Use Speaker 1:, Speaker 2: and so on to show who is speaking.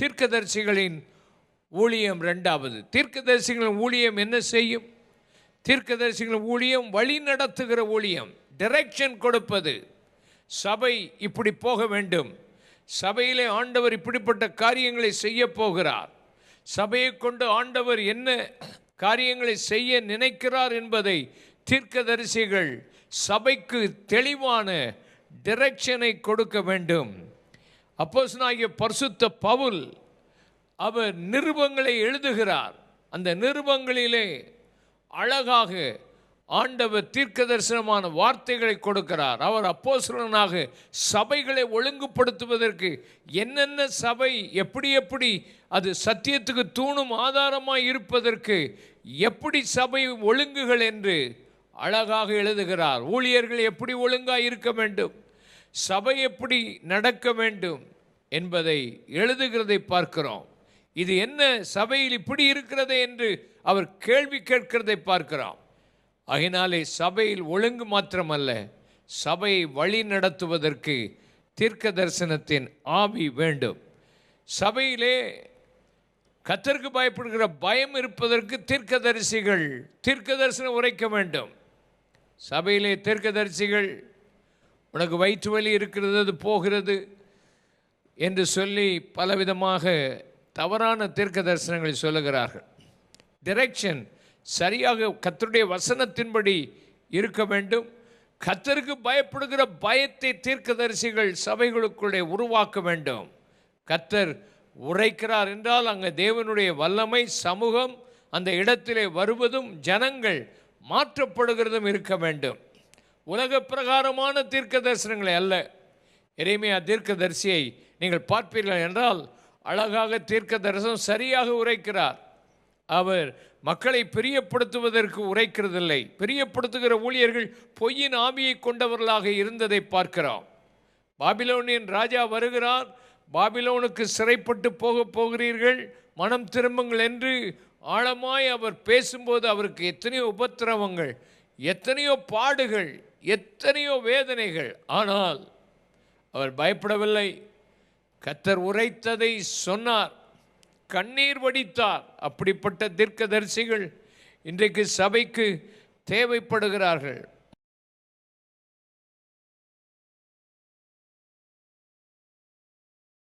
Speaker 1: தீர்க்கதரிசிகளின் ஊழியம் ரெண்டாவது தீர்க்கதரிசிகளின் ஊழியம் என்ன செய்யும்? தீர்க்கதரிசிகளின் ஊழியம் வழி நடத்துகிற ஊழியம். டிரெக்ஷன் கொடுப்பது. சபை இப்படி போக வேண்டும். சபையிலே ஆண்டவர் இப்படிப்பட்ட காரியங்களை செய்ய போகிறார். சபையை கொண்டு ஆண்டவர் என்ன காரியங்களை செய்ய நினைக்கிறார் என்பதை தீர்க்கதரிசிகள் சபைக்கு தெளிவான டிரெக்ஷனை கொடுக்க வேண்டும். அப்போசனாகிய பரிசுத்த பவுல் அவர் நிருபங்களை எழுதுகிறார். அந்த நிருபங்களிலே அழகாக ஆண்டவர் தீர்க்க தரிசனமான வார்த்தைகளை கொடுக்கிறார். அவர் அப்போசலனாக சபைகளை ஒழுங்குபடுத்துவதற்கு என்னென்ன சபை எப்படி எப்படி அது சத்தியத்துக்கு தூணும் ஆதாரமாக இருப்பதற்கு எப்படி சபை ஒழுங்குகள் என்று அழகாக எழுதுகிறார். ஊழியர்கள் எப்படி ஒழுங்காக இருக்க வேண்டும்? சபை எப்படி நடக்க வேண்டும் என்பதை எழுதுகிறதை பார்க்கிறோம். இது என்ன சபையில் இப்படி இருக்கிறது என்று அவர் கேள்வி கேட்கிறதை பார்க்கிறோம். அதனாலே சபையில் ஒழுங்கு மாத்திரமல்ல சபையை வழி நடத்துவதற்கு தீர்க்க தரிசனத்தின் ஆவி வேண்டும். சபையிலே கத்தருக்கு பயப்படுகிற பயம் இருப்பதற்கு தீர்க்கதரிசிகள் தீர்க்க தரிசனம் உரைக்க வேண்டும். சபையிலே தீர்க்கதரிசிகள் உனக்கு வயிற்று வலி இருக்கிறது அது போகிறது என்று சொல்லி பலவிதமாக தவறான தீர்க்க தரிசனங்களை சொல்லுகிறார்கள். டிரெக்ஷன் சரியாக கத்தருடைய வசனத்தின்படி இருக்க வேண்டும். கத்தருக்கு பயப்படுகிற பயத்தை தீர்க்கதரிசிகள் சபைகளுக்குள்ளே உருவாக்க வேண்டும். கத்தர் உரைக்கிறார் என்றால் அங்கே தேவனுடைய வல்லமை சமூகம் அந்த இடத்திலே வருவதும் ஜனங்கள் மாற்றப்படுகிறதும் இருக்க வேண்டும். உலக பிரகாரமான தீர்க்க தரிசனங்களை அல்ல. இறைமையா தீர்க்க தரிசியை நீங்கள் பார்ப்பீர்கள் என்றால் அழகாக தீர்க்க தரிசனம் சரியாக உரைக்கிறார். அவர் மக்களை பிரியப்படுத்துவதற்கு உரைக்கிறதில்லை. பிரியப்படுத்துகிற ஊழியர்கள் பொய்யின் ஆவியை கொண்டவர்களாக இருந்ததை பார்க்கிறோம். பாபிலோனின் ராஜா வருகிறார். பாபிலோனுக்கு சிறைப்பட்டு போக போகிறீர்கள். மனம் திரும்புங்கள் என்று ஆழமாய் அவர் பேசும்போது அவருக்கு எத்தனையோ உபத்திரவங்கள் எத்தனையோ பாடுகள் எத்தனையோ வேதனைகள். ஆனால் அவர் பயப்படவில்லை. கத்தர் உரைத்ததை சொன்னார். கண்ணீர் வடித்தார். அப்படிப்பட்ட தீர்க்கதரிசிகள் இன்றைக்கு சபைக்கு தேவைப்படுகிறார்கள்.